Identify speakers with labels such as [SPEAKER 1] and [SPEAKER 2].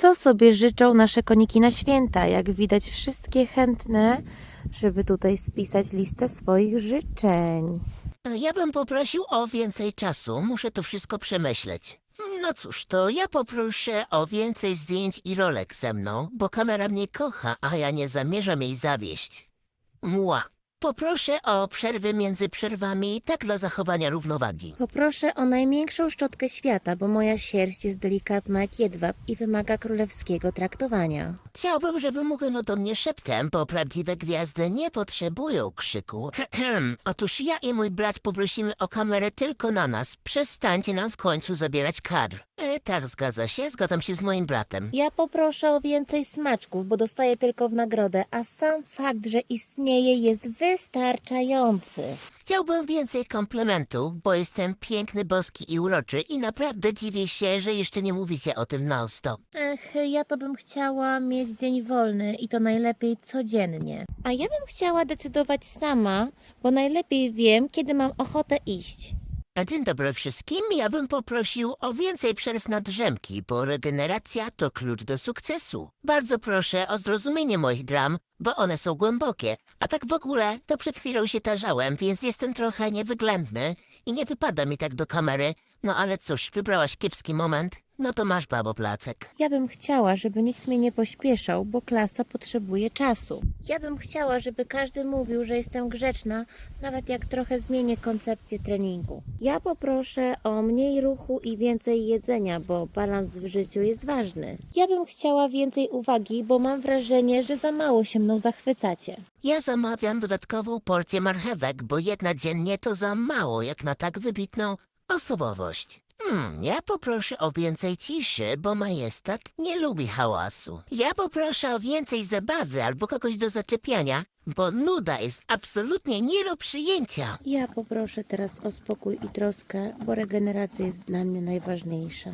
[SPEAKER 1] co sobie życzą nasze koniki na święta. Jak widać, wszystkie chętne, żeby tutaj spisać listę swoich życzeń.
[SPEAKER 2] Ja bym poprosił o więcej czasu, muszę to wszystko przemyśleć. No cóż, to ja poproszę o więcej zdjęć i rolek ze mną, bo kamera mnie kocha, a ja nie zamierzam jej zawieść. Mła. Poproszę o przerwy między przerwami, tak dla zachowania równowagi.
[SPEAKER 1] Poproszę o największą szczotkę świata, bo moja sierść jest delikatna jak jedwab i wymaga królewskiego traktowania.
[SPEAKER 2] Chciałbym, żeby mówiono do mnie szeptem, bo prawdziwe gwiazdy nie potrzebują krzyku. Otóż ja i mój brat poprosimy o kamerę tylko na nas. Przestańcie nam w końcu zabierać kadr. E, tak, zgadza się, zgadzam się z moim bratem.
[SPEAKER 1] Ja poproszę o więcej smaczków, bo dostaję tylko w nagrodę, a sam fakt, że istnieje jest wystarczający.
[SPEAKER 2] Chciałbym więcej komplementów, bo jestem piękny, boski i uroczy i naprawdę dziwię się, że jeszcze nie mówicie o tym non stop.
[SPEAKER 1] Ech, ja to bym chciała mieć dzień wolny i to najlepiej codziennie. A ja bym chciała decydować sama, bo najlepiej wiem, kiedy mam ochotę iść.
[SPEAKER 2] Dzień dobry wszystkim, ja bym poprosił o więcej przerw na drzemki, bo regeneracja to klucz do sukcesu. Bardzo proszę o zrozumienie moich dram, bo one są głębokie, a tak w ogóle to przed chwilą się tarzałem, więc jestem trochę niewyględny i nie wypada mi tak do kamery. No ale cóż, wybrałaś kiepski moment, no to masz babo placek.
[SPEAKER 1] Ja bym chciała, żeby nikt mnie nie pośpieszał, bo klasa potrzebuje czasu. Ja bym chciała, żeby każdy mówił, że jestem grzeczna, nawet jak trochę zmienię koncepcję treningu. Ja poproszę o mniej ruchu i więcej jedzenia, bo balans w życiu jest ważny. Ja bym chciała więcej uwagi, bo mam wrażenie, że za mało się mną zachwycacie.
[SPEAKER 2] Ja zamawiam dodatkową porcję marchewek, bo jedna dziennie to za mało jak na tak wybitną osobowość. Hmm, ja poproszę o więcej ciszy, bo majestat nie lubi hałasu. Ja poproszę o więcej zabawy albo kogoś do zaczepiania, bo nuda jest absolutnie nie do przyjęcia.
[SPEAKER 1] Ja poproszę teraz o spokój i troskę, bo regeneracja jest dla mnie najważniejsza.